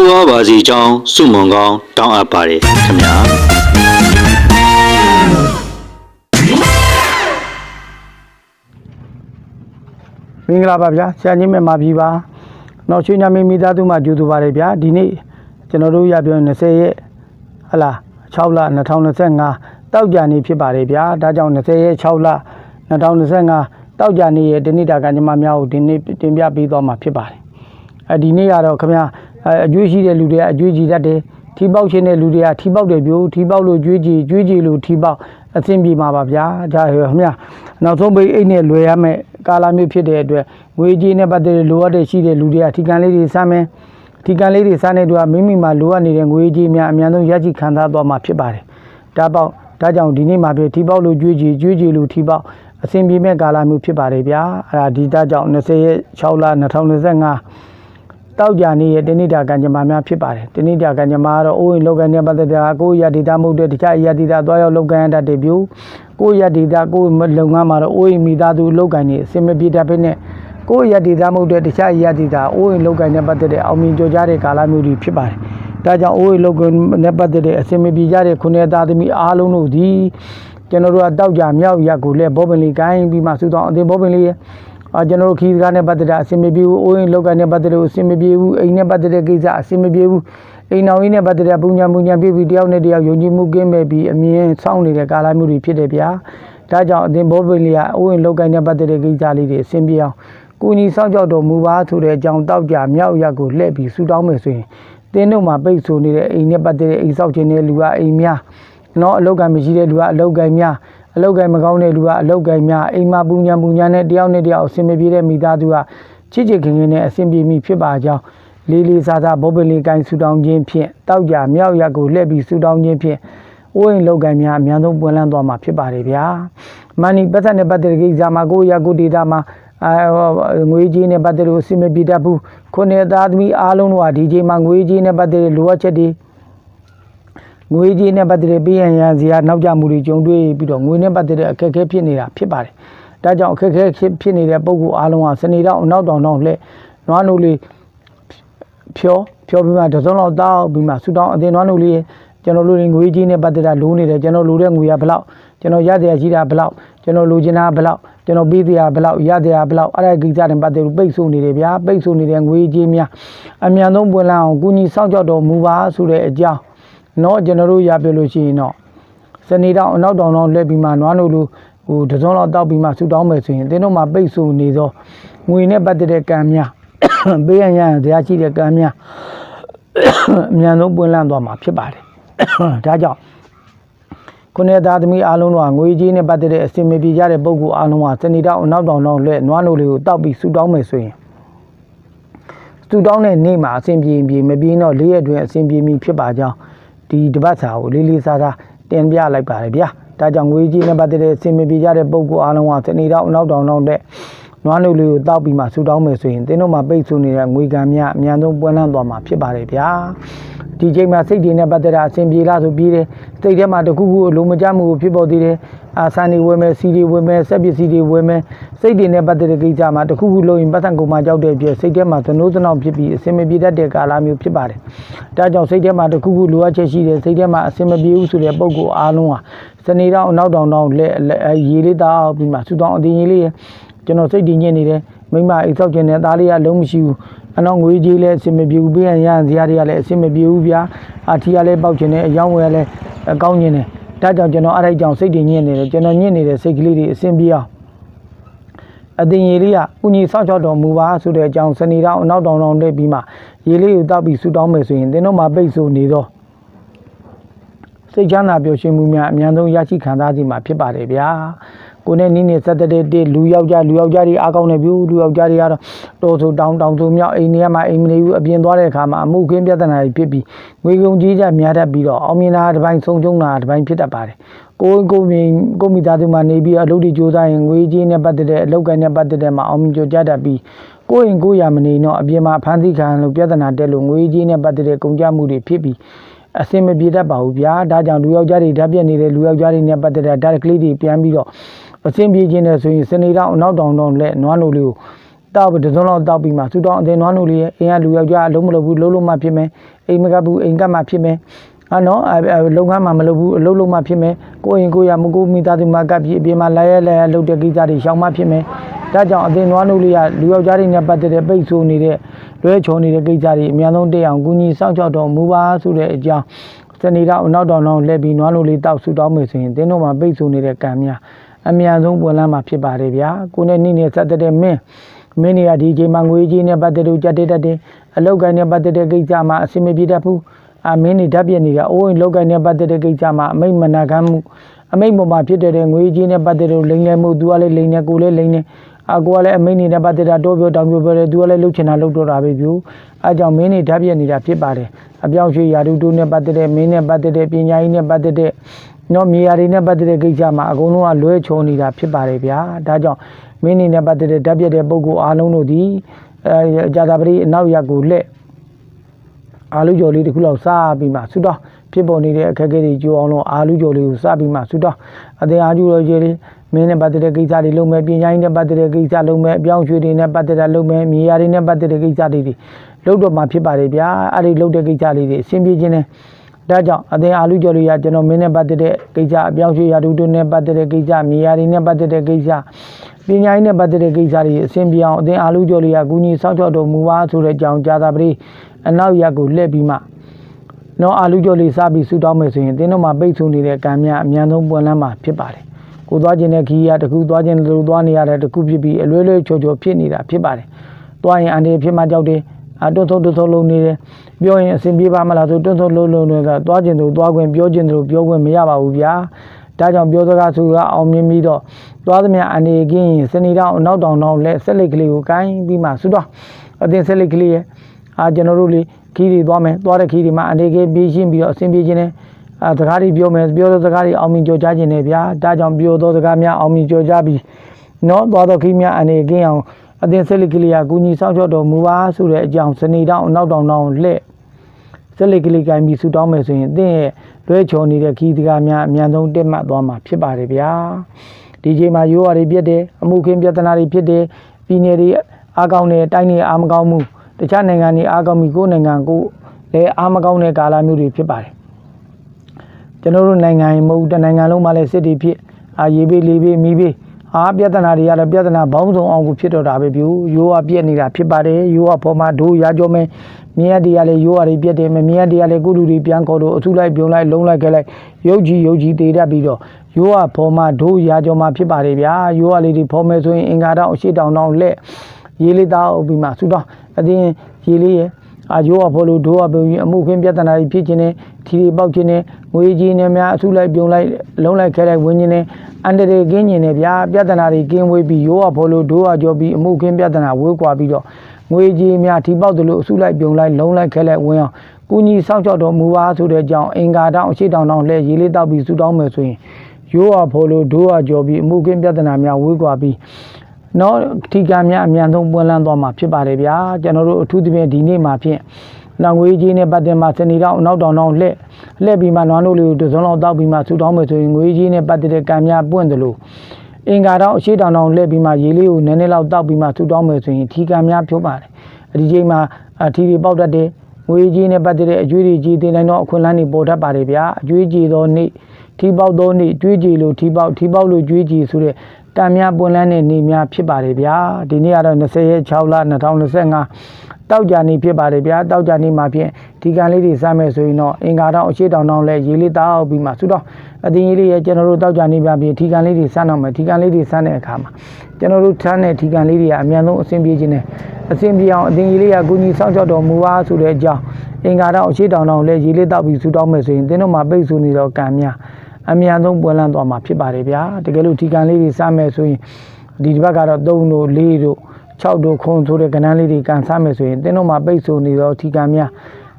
တိုးဝါပါစီကြောင်းစုမုံကောင်းတောင်းအပ်ပါတယ်ခင်ဗျာမင်္ဂလာပါဗျာဆရာကြီးမြတ်မာပြီပါနောက်ရွှေညမင်းမိသားစုမှကြိုးတူပါတယ်ဗျာဒီနေ့ကျွန်တော်တို့ရပြော20ရက်ဟလာ6လ2025တောက်ကြနေဖြစ်ပါတယ်ဗျာဒါကြောင့်20ရက်6လ2025တောက်ကြနေရဲ့ဒီနေ့တာကညီမများကိုဒီနေ့တင်ပြပေးသွားမှာဖြစ်ပါတယ်အဲဒီနေ့ကတော့ခင်ဗျာ အဲအကျွေးရှိတဲ့လူတွေကအကျွေးကြည်တတ်တယ်ထီပေါက်ရှင်တဲ့လူတွေကထီပေါက်တယ်ပြိုထီပေါက်လို့ကျွေးကြည်ကျွေးကြည်လို့ထီပေါက်အသင်ပြေမှာပါဗျာဒါရခင်ဗျာနောက်ဆုံးပိတ်အိတ်နဲ့လွယ်ရမယ်ကာလာမျိုးဖြစ်တဲ့အတွက်ငွေကြေးနဲ့ပတ်သက်တဲ့လိုအပ်တဲ့ရှိတဲ့လူတွေကထီကန်လေးတွေစမ်းမယ်ထီကန်လေးတွေစမ်းတဲ့သူကမိမိမှာလိုအပ်နေတဲ့ငွေကြေးများအများဆုံးရရှိခံစားသွားမှာဖြစ်ပါတယ်ဒါပေါက်ဒါကြောင့်ဒီနေ့မှာပြထီပေါက်လို့ကျွေးကြည်ကျွေးကြည်လို့ထီပေါက်အစဉ်ပြေမဲ့ကာလာမျိုးဖြစ်ပါတယ်ဗျာအဲ့ဒါဒီဒါကြောင့်20ရက်6လ2025 တောက်ကြနေရဲ့တဏိတာကံကြမ္မာများဖြစ်ပါတယ်တဏိတာကံကြမ္မာကတော့အိုးရင်လောကန်နဲ့ပတ်သက်တာကိုယ့်ရတိတာမဟုတ်တဲ့တခြားရတိတာသွားရောက်လောကန်ရတတ်တဲ့ပြုကိုယ့်ရတိတာကိုယ့်လုပ်ငန်းမှာတော့အိုးရင်မိသားစုလောကန်နေအစင်မပြေတတ်ဖြစ်နေကိုယ့်ရတိတာမဟုတ်တဲ့တခြားရတိတာအိုးရင်လောကန်နဲ့ပတ်သက်တဲ့အောင်မြင်ကြကြတဲ့ကာလမျိုးတွေဖြစ်ပါတယ်ဒါကြောင့်အိုးရင်လောကန်နဲ့ပတ်သက်တဲ့အစင်မပြေကြတဲ့ခုနှစ်သားသမီးအားလုံးတို့ဒီကျွန်တော်တို့ကတောက်ကြမြောက်ရက်ကိုလည်းဘောပင်လေးကိုင်းပြီးမှစူတောင်းအတင်ဘောပင်လေးရဲ့ အာကျွန်တော်တို့ခီးကားနဲ့ပတ်သက်တာအဆင်မပြေဘူးအိုးရင်လောက်ကနဲ့ပတ်သက်လို့အဆင်မပြေဘူးအိမ်နဲ့ပတ်သက်တဲ့ကိစ္စအဆင်မပြေဘူးအိမ်တော်ကြီးနဲ့ပတ်သက်တဲ့ပူညာပူညာပြပြီးတယောက်နဲ့တယောက်ယုံကြည်မှုကင်းမဲ့ပြီးအမြင်ဆောင်းနေတဲ့ကာလမျိုးတွေဖြစ်တယ်ဗျာဒါကြောင့်အသင်ဘောပင်လေးကအိုးရင်လောက်ကနဲ့ပတ်သက်တဲ့ကိစ္စလေးတွေအဆင်ပြေအောင်ကိုကြီးစောင့်ကြောက်တော်မူပါဆိုတဲ့အကြောင်းတောက်ကြမြောက်ရက်ကိုလှည့်ပြီးဆူတောင်းမယ်ဆိုရင်တင်းတို့မှာပိတ်ဆိုနေတဲ့အိမ်နဲ့ပတ်သက်တဲ့အိမ်ဆောက်ခြင်းတဲ့လူကအိမ်များနော်အလောက်ကမရှိတဲ့လူကအလောက်ကင်များ အလောက်ကင်မကောင်းတဲ့လူကအလောက်ကင်များအိမ်မှာပူညာပူညာနဲ့တယောက်နဲ့တယောက်အဆင်မပြေတဲ့မိသားစုကချစ်ချစ်ခင်ခင်နဲ့အဆင်ပြေမိဖြစ်ပါကြောင်းလေးလေးစားစားဘောပလီကိုင်ဆူတောင်းခြင်းဖြင့်တောက်ကြမြောက်ရက်ကိုလှည့်ပြီးဆူတောင်းခြင်းဖြင့်အိုးအိမ်လောက်ကင်များအများဆုံးပွင့်လန်းသွားမှာဖြစ်ပါတယ်ဗျာမန်နီပတ်သက်တဲ့ပတ်သက်တဲ့ကိစ္စမှာကိုယ့်ရက်ကိုဒေတာမှာအဲငွေကြေးနဲ့ပတ်သက်လို့အဆင်မပြေတတ်ဘူးခုနှစ်သားသမီးအားလုံးတို့ကဒီချိန်မှာငွေကြေးနဲ့ပတ်သက်တဲ့လိုအပ်ချက်တွေ ငွေကြေးနဲ့ပတ်သက်တဲ့ပေးရန်ရန်စရာနောက်ကျမှုတွေကြုံတွေ့ပြီးတော့ငွေနဲ့ပတ်သက်တဲ့အခက်အခဲဖြစ်နေတာဖြစ်ပါတယ်။ဒါကြောင့်အခက်အခဲဖြစ်ဖြစ်နေတဲ့ပုံကူအားလုံးကစနေတော့အနောက်တောင်တောင်လှဲ့နွားနိုးလေးဖြောဖြောပြီးမှတစ်စုံလောက်တောက်ပြီးမှဆူတောင်းအတင်နွားနိုးလေးကျွန်တော်တို့တွေငွေကြေးနဲ့ပတ်သက်တာလိုးနေတယ်ကျွန်တော်လိုတဲ့ငွေကဘယ်လောက်ကျွန်တော်ရတဲ့ရှိတာဘယ်လောက်ကျွန်တော်လိုချင်တာဘယ်လောက်ကျွန်တော်ပေးတဲ့ဘယ်လောက်ရတဲ့ဘယ်လောက်အဲ့ဒါကိစ္စတွေပတ်သက်လို့ပိတ်ဆို့နေတယ်ဗျာပိတ်ဆို့နေတဲ့ငွေကြေးများအမြန်ဆုံးပွင့်လာအောင်ကုညီစောင့်ကြောက်တော်မူပါဆိုတဲ့အကြောင်း เนาะကျွန်တော်တို့ရပြလို့ရှိရင်တော့စနေတောင်အနောက်တောင်တော့လက်ပြီးမှနွားနို့လိုဟိုတစ်စုံလောက်တောက်ပြီးမှဆူတောင်းမယ်ဆိုရင်တင်းတို့မှာပိတ်ဆို့နေသောငွေနဲ့ပတ်သက်တဲ့ကံများ ပေးရန်ရန်တရားရှိတဲ့ကံများအမြန်ဆုံးပွင့်လန်းသွားမှာဖြစ်ပါတယ် ဒါကြောင့်ခုနှစ်သားသမီးအားလုံးတို့ကငွေကြီးနဲ့ပတ်သက်တဲ့အစီအမပြေကြတဲ့ပုံကူအားလုံးကစနေတောင်အနောက်တောင်တော့လက်နွားနို့လေးကိုတောက်ပြီးဆူတောင်းမယ်ဆိုရင် သူတောင်းတဲ့နေ့မှာအဆင်ပြေရင်ပြေမပြေရင်တော့လေးရက်တွင်အဆင်ပြေမီဖြစ်ပါကြောင်း ဒီတပတ်စာကိုလေးလေးစားစားတင်ပြလိုက်ပါတယ်ဗျာဒါကြောင့်ငွေကြီးနဲ့ပတ်သက်တဲ့အဆင်မပြေကြတဲ့ပုံကူအားလုံးကစနေတော့အနောက်တောင်တော့တဲ့ နွားနို့လေးကိုတောက်ပြီးမှဆူတောင်းမယ်ဆိုရင်တင်းတို့မှာပိတ်ဆို့နေတဲ့ငွေကံများအများဆုံးပွင့်လန်းသွားမှာဖြစ်ပါတယ်ဗျာဒီချိန်မှာစိတ်တွေနဲ့ပတ်သက်တာအဆင်ပြေလားဆိုပြီးတယ်စိတ်ထဲမှာတခုခုအလိုမကျမှုကိုဖြစ်ပေါ်သေးတယ်အာဆန်တွေဝယ်မယ်စီတွေဝယ်မယ်ဆက်ပစ္စည်းတွေဝယ်မယ်စိတ်တွေနဲ့ပတ်သက်တဲ့ကိစ္စမှာတခုခုလုပ်ရင်ပတ်သက်ကုန်မှာကြောက်တဲ့ပြည့်စိတ်ထဲမှာသနိုးသနောက်ဖြစ်ပြီးအဆင်မပြေတတ်တဲ့ကာလမျိုးဖြစ်ပါတယ်ဒါကြောင့်စိတ်ထဲမှာတခုခုလိုအပ်ချက်ရှိတယ်စိတ်ထဲမှာအဆင်မပြေဘူးဆိုတဲ့ပုံကိုအားလုံးဟာစနေတော့အနောက်တောင်တောင်လက်လက်ရေလေးတောက်ပြီးမှဆူတောင်းအတင်းကြီးလေးရဲ့ ကျွန်တော်စိတ်တည်ညစ်နေတယ်မိမအိတ်ဆောက်ခြင်းနဲ့သားလေးကလုံးမရှိဘူးအနောက်ငွေကြီးလည်းအဆင်မပြေဘူးပေးရန်ရန်ဇာတွေကလည်းအဆင်မပြေဘူးဗျာအာထီကလည်းပေါက်ခြင်းနဲ့အယောင်းဝယ်လည်းအကောင်းခြင်းနဲ့ဒါကြောင့်ကျွန်တော်အဲ့ဒါကြောင့်စိတ်တွေညစ်နေတယ်ကျွန်တော်ညစ်နေတဲ့စိတ်ကလေးတွေအဆင်ပြေအောင်အတင်ရေလေးကကုညီဆောက်ချောက်တော်မူပါဆိုတဲ့အကြောင်းစနေတော့အနောက်တောင်တောင်တက်ပြီးမှရေလေးကိုတောက်ပြီးဆူတောင်းမယ်ဆိုရင်သင်တို့မှာပိတ်ဆိုနေတော့စိတ်ချမ်းသာပျော်ရွှင်မှုများအများဆုံးရရှိခံစားစီမှာဖြစ်ပါတယ်ဗျာ ကိုနဲ့နီးနေဆက်တဲ့တဲ့လူယောက်ျားလူယောက်ျားတွေအားကောင်းနေပြီလူယောက်ျားတွေကတော့တော်ဆိုတောင်းတောင်းဆိုမြောက်အိမ်ထဲမှာအိမ်မနေဘူးအပြင်သွားတဲ့အခါမှာအမှုခင်းပြဿနာတွေဖြစ်ပြီးငွေကုန်ကြီးကြများတတ်ပြီးတော့အောင်မြင်တာတစ်ပိုင်းဆုံးရှုံးတာတစ်ပိုင်းဖြစ်တတ်ပါတယ်ကိုယ်ကိုယ်မြင်ကိုယ်မိသားစုမှာနေပြီးအလုပ်တွေကြိုးစားရင်ငွေကြီးနဲ့ပတ်သက်တဲ့အလုပ်ကိုင်းနဲ့ပတ်သက်တဲ့မှာအောင်မြင်ကြကြတတ်ပြီးကိုယ်ရင်ကိုယ်ရမနေတော့အပြင်မှာဖန်ဆီးခံလို့ပြဿနာတက်လို့ငွေကြီးနဲ့ပတ်သက်တဲ့ကုန်ကြမှုတွေဖြစ်ပြီးအစင်မပြေတတ်ပါဘူးဗျာဒါကြောင့်လူယောက်ျားတွေဓာတ်ပြက်နေတဲ့လူယောက်ျားတွေနဲ့ပတ်သက်တဲ့ဓာတ်ကလေးတွေပြန်ပြီးတော့ အစင်ပြေခြင်းနဲ့ဆိုရင်စနေတော့အနောက်တောင်တော့လက်နွားနိုလေးကိုတောက်ပြီးတစ်စုံလောက်တောက်ပြီးမှစူတောင်းအတင်နွားနိုလေးရဲ့အိမ်ကလူယောက်ျားအလုံးမလုပ်ဘူးလုံးလုံးမှဖြစ်မယ်အိမ်မကပ်ဘူးအိမ်ကပ်မှဖြစ်မယ်အာနော်လုပ်ငန်းမှမလုပ်ဘူးအလုပ်လုပ်မှဖြစ်မယ်ကိုရင်ကိုရမကိုမိသားစုမှကပ်ပြီးအပြင်မှာလာရဲလာရဲလုပ်တဲ့ကိစ္စတွေရှောင်မှဖြစ်မယ်ဒါကြောင့်အတင်နွားနိုလေးကလူယောက်ျားတွေနဲ့ပတ်သက်တဲ့ပိတ်ဆိုးနေတဲ့လွဲချော်နေတဲ့ကိစ္စတွေအများဆုံးတက်အောင်ကူညီစောင့်ရှောက်တော်မူပါဆိုတဲ့အကြောင်းစနေတော့နောက်တော့နောက်လှည့်ပြီးနွားလိုလေးတောက်ဆူတောင်းမယ်ဆိုရင်တင်းတို့မှာပိတ်ဆို့နေတဲ့ကံများ အမြန်ဆုံးပွင့်လန်းမှာဖြစ်ပါတယ်ဗျာကိုနဲ့နိနေဆက်တဲ့မင်းမင်းနေရဒီအချိန်မှာငွေကြီးနဲ့ပတ်သက်လို့ကြက်တက်တတ်တယ်အလောက်ကိုင်းနဲ့ပတ်သက်တဲ့ကိစ္စမှာအစင်မပြေတတ်ဘူးအမင်းနေဓာတ်ပြက်နေတာအိုးရင်လောက်ကိုင်းနဲ့ပတ်သက်တဲ့ကိစ္စမှာအမိတ်မနာခံမှုအမိတ်ပေါ်မှာဖြစ်တဲ့ငွေကြီးနဲ့ပတ်သက်လို့လိန်လဲမှုသူကလည်းလိန်နေကိုလည်းလိန်နေအကိုကလည်းအမိတ်နေတဲ့ပတ်သက်တာတော့ပြောတောင်ပြောပြောတယ်သူကလည်းလှုပ်ချင်တာလှုပ်တော့တာပဲပြူအဲကြောင့်မင်းနေဓာတ်ပြက်နေတာဖြစ်ပါတယ်အပြောင်းရွှေ့ရာထူးတိုးနဲ့ပတ်သက်တဲ့မင်းနဲ့ပတ်သက်တဲ့ပညာရေးနဲ့ပတ်သက်တဲ့ နော်မြေယာတွေနဲ့ပတ်သက်တဲ့ကိစ္စမှာအကုန်လုံးကလွဲချောနေတာဖြစ်ပါတယ်ဗျာဒါကြောင့်မင်းနေနဲ့ပတ်သက်တဲ့ဓာတ်ပြက်တဲ့ပုံကိုအားလုံးတို့ဒီအဲဂျာတာပရိအနောက်ရက်ကိုလက်အာလူကြော်လေးတစ်ခုလောက်စားပြီးမှဆူတော့ဖြစ်ပေါ်နေတဲ့အခက်အခဲတွေကြိုအောင်လို့အာလူကြော်လေးကိုစားပြီးမှဆူတော့အသေးအားကျတော်ကြီးလေးမင်းနဲ့ပတ်သက်တဲ့ကိစ္စတွေလုပ်မယ်ပြင်ချိုင်းနဲ့ပတ်သက်တဲ့ကိစ္စလုပ်မယ်အပြောင်းရွှေ့တွေနဲ့ပတ်သက်တာလုပ်မယ်မြေယာတွေနဲ့ပတ်သက်တဲ့ကိစ္စတွေတွေလုပ်တော့မှဖြစ်ပါတယ်ဗျာအဲ့ဒီလုပ်တဲ့ကိစ္စလေးတွေအဆင်ပြေခြင်းနဲ့ ဒါကြောင့်အသင်အာလူကျော်လေးကကျွန်တော်မင်းနဲ့ပတ်သက်တဲ့ကိစ္စအပြောင်းရွှေ့ရာထူးတို့နဲ့ပတ်သက်တဲ့ကိစ္စမြေယာတွေနဲ့ပတ်သက်တဲ့ကိစ္စပညာရေးနဲ့ပတ်သက်တဲ့ကိစ္စတွေအဆင်ပြေအောင်အသင်အာလူကျော်လေးကကူညီစောင့်ရှောက်တော်မူပါဆိုတဲ့အကြောင်းကြာတာပရိအနောက်ရက်ကိုလှည့်ပြီးမှနော်အာလူကျော်လေးစားပြီးဆူတောင်းမယ်ဆိုရင်တင်းတို့မှာပိတ်ဆို့နေတဲ့ကံများအများဆုံးပွင့်လန်းမှာဖြစ်ပါတယ်။ကိုသွားခြင်းတဲ့ခီးရတခုသွားခြင်းလိုသွားနေရတဲ့တခုဖြစ်ပြီးအလွဲလွဲချော်ချော်ဖြစ်နေတာဖြစ်ပါတယ်။သွားရင်အန်ဒီဖြစ်မှကြောက်တယ်။ အတွန်းထုံတွန်းထုံလုံးနေတယ်။ပြောရင်အစဉ်ပြေပါမလားဆိုတွန်းထုံလုံးလုံးတွေကသွားခြင်းတို့သွားခွင့်ပြောခြင်းတို့ပြောခွင့်မရပါဘူးဗျာ။ဒါကြောင့်ပြောစကားဆိုကအောင်မြင်ပြီးတော့သွားသမျှအနေကင်းရင်စနေတော့အနောက်တောင်တောင်လက်ဆက်လက်ကလေးကိုကိုင်းပြီးမှဆူတော့အသင်ဆက်လက်ကလေးရဲ့အာကျွန်တော်တို့လေးခီးတွေသွားမယ်သွားတဲ့ခီးတွေမှာအနေကင်းပြီးရှင်းပြီးတော့အဆင်ပြေခြင်းနဲ့အာစကားတွေပြောမယ်ပြောသောစကားတွေအောင်မြင်ကြော်ကြားခြင်းနဲ့ဗျာဒါကြောင့်ပြောသောစကားများအောင်မြင်ကြော်ကြားပြီးနော်သွားသောခီးများအနေကင်းအောင် အသင်ဆက်လက်ကလေးကကူညီဆောင်ချော့တော်မူပါဆိုတဲ့အကြောင်းစနေတော့အနောက်တောင်တောင်လက်ဆက်လက်ကလေးကိုင်းပြီးဆူတောင်းမယ်ဆိုရင်အသင်ရဲ့လွဲချော်နေတဲ့ခီးတကားများအမြန်ဆုံးတက်မှတ်သွားမှာဖြစ်ပါတယ်ဗျာဒီချိန်မှာရိုးရာတွေပြည့်တယ်အမှုခင်းပြဿနာတွေဖြစ်တယ်ပြည်နယ်တွေအားကောင်းတယ်တိုင်းတွေအားမကောင်းမှုတခြားနိုင်ငံတွေအားကောင်းပြီးကိုယ်နိုင်ငံကိုလည်းအားမကောင်းတဲ့ကာလမျိုးတွေဖြစ်ပါတယ်ကျွန်တော်တို့နိုင်ငံမဟုတ်တဲ့နိုင်ငံလုံးမှာလည်းစစ်တွေဖြစ်အာရေးပေးလေးပေးမိပေး အာပြဿနာတွေရလည်းပြဿနာဘောင်းဆောင်အောင်ကိုဖြစ်တော့တာပဲပြူရိုးကပြက်နေတာဖြစ်ပါတယ်ရိုးကပေါ်မှာဒိုးရကြောမဲမြင်းရတရားလေရိုးရတွေပြက်တယ်မမြင်းရတရားလေကုလူတွေပြန်ခေါ်တော့အထုလိုက်ပြုံလိုက်လုံးလိုက်ခဲလိုက်ရုပ်ကြီးရုပ်ကြီးတေတတ်ပြီးတော့ရိုးကပေါ်မှာဒိုးရကြောမှာဖြစ်ပါတယ်ဗျာရိုးကလေးတွေဖော်မယ်ဆိုရင်အင်္ဂါတော့အရှိတောင်တောင်လက်ရေးလေးသားအုပ်ပြီးမှဆူတော့အတင်းရေးလေးရဲ့ အာရိုးကဖော်လို့ဒိုးကပြုံရင်အမှုခင်းပြဿနာတွေဖြစ်ခြင်းနဲ့ထီတွေပေါက်ခြင်းနဲ့ငွေကြီးနဲ့များအထုလိုက်ပြုံလိုက်လုံးလိုက်ခဲလိုက်ဝင်ခြင်းနဲ့အန်တရေကင်းခြင်းနဲ့ဗျာပြဿနာတွေကင်းဝေးပြီးရိုးကဖော်လို့ဒိုးကကြောပြီးအမှုခင်းပြဿနာဝေးကွာပြီးတော့ငွေကြီးများထီပေါက်တယ်လို့အစုလိုက်ပြုံလိုက်လုံးလိုက်ခဲလိုက်ဝင်အောင်ကူညီစောင့်ရှောက်တော်မူပါဆိုတဲ့အကြောင်းအင်္ဂါတောင်အရှိတောင်တောင်လှည့်ရေးလေးတောက်ပြီးဆူတောင်းမယ်ဆိုရင်ရိုးကဖော်လို့ဒိုးကကြောပြီးအမှုခင်းပြဿနာများဝေးကွာပြီး နော်ထီကံများအမြန်ဆုံးပွင့်လန်းသွားမှာဖြစ်ပါတယ်ဗျာကျွန်တော်တို့အထူးသဖြင့်ဒီနေ့မှာဖြင့်နောင်ငွေကြီးနဲ့ပတ်သက်မှာစနေတော့အနောက်တောင်တောင်လှည့်လှည့်ပြီးမှနွားနိုးလေးကိုတစ်စုံလောက်တောက်ပြီးမှဆူတောင်းမယ်ဆိုရင်ငွေကြီးနဲ့ပတ်သက်တဲ့ကံများပွင့်တယ်လို့အင်္ဂါတော့အရှိတောင်တောင်လှည့်ပြီးမှရေလေးကိုနည်းနည်းလောက်တောက်ပြီးမှဆူတောင်းမယ်ဆိုရင်ထီကံများဖြုတ်ပါတယ်အဒီချိန်မှာအထီတွေပေါက်တတ်တယ်ငွေကြီးနဲ့ပတ်သက်တဲ့အကျွေးတွေကြီးတင်နိုင်တော့အခွင့်အလမ်းတွေပေါ်တတ်ပါတယ်ဗျာအကျွေးကြီးသောနေ့ထီပေါက်သောနေ့ကျွေးကြည်လို့ထီပေါက်ထီပေါက်လို့ကျွေးကြည်ဆိုတဲ့ ကံများပွင့်လန်းတဲ့နေ့များဖြစ်ပါတယ်ဗျာဒီနေ့ကတော့20ရက်6လ2025တောက်ကြနေ့ဖြစ်ပါတယ်ဗျာတောက်ကြနေ့မှာဖြင့်ဒီကံလေးတွေစမ်းမယ်ဆိုရင်တော့အင်္ဂါတောင်အရှိတောင်တောင်လဲရေလေးတောက်ပြီးမှဆူတော့အတင်းကြီးလေးရဲ့ကျွန်တော်တို့တောက်ကြနေ့ပြပြီးဒီကံလေးတွေစမ်းတော့မယ်ဒီကံလေးတွေစမ်းတဲ့အခါမှာကျွန်တော်တို့ထမ်းတဲ့ဒီကံလေးတွေကအမြန်ဆုံးအဆင်ပြေခြင်းနဲ့အဆင်ပြေအောင်အတင်းကြီးလေးကကုညီစောင့်ရှောက်တော်မူပါဆိုတဲ့အကြောင်းအင်္ဂါတောင်အရှိတောင်တောင်လဲရေလေးတောက်ပြီးဆူတောင်းမယ်ဆိုရင်သင်တို့မှာပိတ်ဆိုနေတော့ကံများ အမြန်ဆုံးပွင့်လန်းသွားမှာဖြစ်ပါတယ်ဗျာတကယ်လို့ဒီကံလေးတွေစားမယ်ဆိုရင်ဒီတစ်ဘက်ကတော့3တို့4တို့6တို့ခုံဆိုတဲ့ကဏ္ဍလေးတွေကန်စားမယ်ဆိုရင်တင်းတို့မှာပိတ်ဆိုနေတော့ဒီကံများ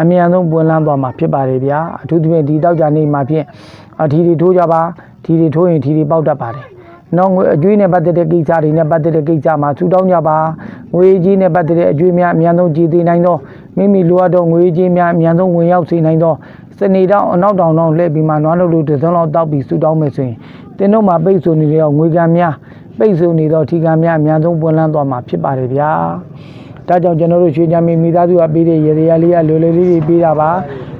အမြန်ဆုံးပွင့်လန်းသွားမှာဖြစ်ပါတယ်ဗျာအထူးသဖြင့်ဒီတောက်ကြနေမှာဖြင့်အထီတွေထိုးကြပါထီတွေထိုးရင်ထီတွေပေါက်တတ်ပါတယ် နော်ငွေအကျွေးနဲ့ပတ်သက်တဲ့ကိစ္စတွေနဲ့ပတ်သက်တဲ့ကိစ္စမှာထူတောင်းကြပါငွေကြီးနဲ့ပတ်သက်တဲ့အကျွေးများအမြန်ဆုံးကြည်တည်နိုင်တော့မိမိလိုအပ်တော့ငွေကြီးများအမြန်ဆုံးဝင်ရောက်စေနိုင်တော့စနေတောင်အနောက်တောင်တောင်လှည့်ပြီးမှနွားတို့လူတစ်စုံလောက်တောက်ပြီးဆူတောင်းမယ်ဆိုရင်တင်းတို့မှာပိတ်ဆိုနေတဲ့ငွေကံများပိတ်ဆိုနေတော့ထီကံများအမြန်ဆုံးပွင့်လန်းသွားမှာဖြစ်ပါတယ်ဗျာဒါကြောင့်ကျွန်တော်တို့ရွှေချမ်းမီမိသားစုကပေးတဲ့ရေရရလေးကလွယ်လွယ်လေးတွေပေးတာပါ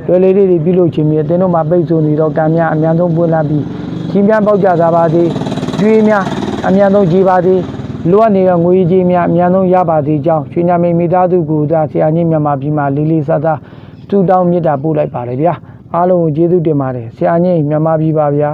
လွယ်လွယ်လေးတွေပြုလုပ်ခြင်းမြေတင်းတို့မှာပိတ်ဆိုနေတော့ကံများအမြန်ဆုံးပွင့်လန်းပြီးချင်းပြန်ပေါက်ကြစားပါသေး ကျွေးများအမြန်ဆုံးကြည်ပါသေးလိုအပ်နေတဲ့ငွေကြီးများအမြန်ဆုံးရပါသေးကြောင်းရွှေညမင်းမိသားစုကိုဒါဆရာကြီးမြန်မာပြည်မှာလေးလေးစားစားစူတောင်းမြတ်တာပို့လိုက်ပါလေဗျာအားလုံးကိုကျေးဇူးတင်ပါတယ်ဆရာကြီးမြန်မာပြည်ပါဗျာ